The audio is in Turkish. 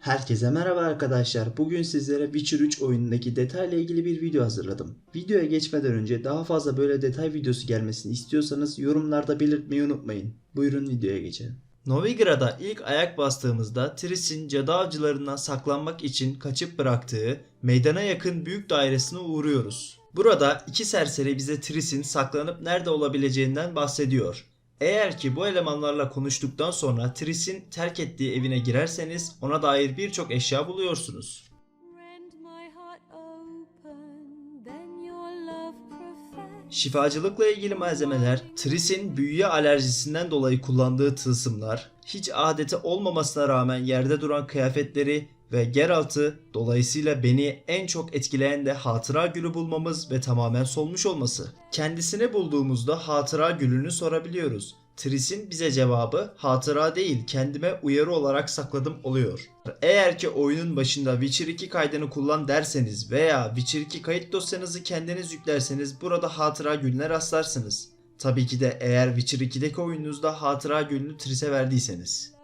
Herkese merhaba arkadaşlar. Bugün sizlere Witcher 3 oyunundaki detayla ilgili bir video hazırladım. Videoya geçmeden önce daha fazla böyle detay videosu gelmesini istiyorsanız yorumlarda belirtmeyi unutmayın. Buyurun videoya geçelim. Novigrad'a ilk ayak bastığımızda Triss'in cadı avcılarından saklanmak için kaçıp bıraktığı meydana yakın büyük dairesine uğruyoruz. Burada iki serseri bize Triss'in saklanıp nerede olabileceğinden bahsediyor. Eğer ki bu elemanlarla konuştuktan sonra Triss'in terk ettiği evine girerseniz ona dair birçok eşya buluyorsunuz. Şifacılıkla ilgili malzemeler, Triss'in büyüye alerjisinden dolayı kullandığı tılsımlar, hiç adeti olmamasına rağmen yerde duran kıyafetleri ve Geralt'ı dolayısıyla beni en çok etkileyen de hatıra gülü bulmamız ve tamamen solmuş olması. Kendisini bulduğumuzda hatıra gülünü sorabiliyoruz. Triss'in bize cevabı hatıra değil kendime uyarı olarak sakladım oluyor. Eğer ki oyunun başında Witcher 2 kaydını kullan derseniz veya Witcher 2 kayıt dosyanızı kendiniz yüklerseniz burada hatıra gülüne rastlarsınız. Tabii ki de eğer Witcher 2'deki oyununuzda hatıra gülünü Triss'e verdiyseniz.